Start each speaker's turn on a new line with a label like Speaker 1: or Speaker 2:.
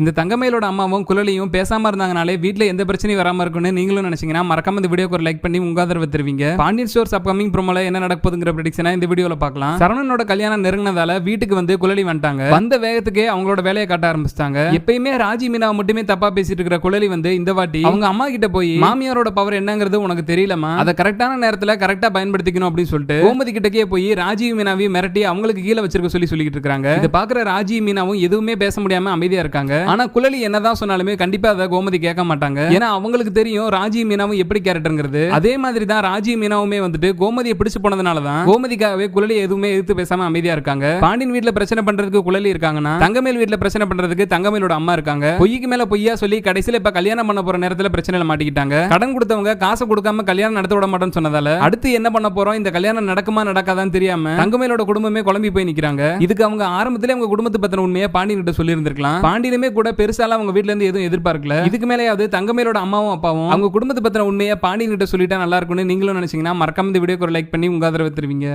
Speaker 1: இந்த தங்கமயிலோட அம்மாவும் குழலியும் பேசாமல் இருந்தாங்கனாலே வீட்டில் எந்த பிரச்சனையும் வராம இருக்கும்னு நீங்களும் நினைச்சீங்கன்னா மறக்காம இந்த வீடியோக்கு ஒரு லைக் பண்ணி உங்க ஆதரவு தருவீங்க. பாண்டியன் ஸ்டோர்ஸ் அப்கமிங் ப்ரோமோல என்ன நடக்க போகுதுங்கிற ப்ரெடிக்ஷனை இந்த வீடியோவில் பார்க்கலாம். சரவணனோட கல்யாணம் நெருங்கினதால வீட்டுக்கு வந்து குழலி வந்துட்டாங்க. வந்த வேகத்துக்கே அவங்களோட வேலையை காட்ட ஆரம்பிச்சிட்டாங்க. எப்பயுமே ராஜி மீனாவை மட்டுமே தப்பா பேசிட்டு இருக்கிற குழலி வந்து இந்த வாட்டி அவங்க அம்மா கிட்ட போய் மாமியாரோட பவர் என்னங்கிறது உனக்கு தெரியலமா அதை கரெக்டான நேரத்தில் கரெக்டா பயன்படுத்திக்கணும் அப்படின்னு சொல்லிட்டு கோமதி கிட்டக்கே போய் ராஜி மீனாவையும் மிரட்டி அவங்களுக்கு கீழே வச்சிருக்க சொல்லி சொல்லிட்டு இருக்காங்க இதை பாக்குற ராஜி மீனாவும் எதுவுமே பேச முடியாம அமைதியா இருக்காங்க. ஆனா குழலி என்னதான் சொன்னாலுமே கண்டிப்பா அதை கோமதி கேட்க மாட்டாங்க. ஏன்னா அவங்களுக்கு தெரியும் ராஜி மீனாவும் எப்படி கேரக்டர்ங்கிறது. அதே மாதிரி தான் ராஜி மீனாவுமே வந்துட்டு கோமதியை பிடிச்சு போனதுனால தான் கோமதிக்காகவே குழலி எதுவுமே எதிர்த்து பேசாம அமைதியா இருக்காங்க. பாண்டியன் வீட்டுல பிரச்சனை பண்றதுக்கு குழலி இருக்காங்கன்னா தங்கமேல் வீட்டுல பிரச்சனை பண்றதுக்கு தங்கமேலோட அம்மா இருக்காங்க. பொய்க்கு மேல பொய்யா சொல்லி கடைசியில இப்ப கல்யாணம் பண்ண போற நேரத்துல பிரச்சனையில மாட்டிக்கிட்டாங்க. கடன் கொடுத்தவங்க காசு கொடுக்காம கல்யாணம் நடத்த விட மாட்டேன்னு சொன்னதால அடுத்து என்ன பண்ண போறோம்? இந்த கல்யாணம் நடக்குமா நடக்காதான்னு தெரியாம தங்கமேலோட குடும்பமே குழம்பி போய் நிக்கிறாங்க. இதுக்கு அவங்க ஆரம்பத்திலே அவங்க குடும்பத்தை பத்தின உண்மையை பாண்டியன் கிட்ட சொல்லி இருந்திருக்கலாம் பாண்டியனுமே கூட பெருசாலாம் அவங்க வீட்ல இருந்து எதுவும் எதிர்பார்க்கல. இதுக்கு மேலேயாவது தங்கமேலோட அம்மாவும் அப்பாவும் அவங்க குடும்பத்தை பத்தின உண்மையை பாண்டியன் கிட்ட சொல்லிட்டா நல்லா இருக்கும்னு நீங்களும் நினைச்சீங்கன்னா மறக்காம இந்த வீடியோக்கு ஒரு லைக் பண்ணி உங்க ஆதரவு தருவீங்க.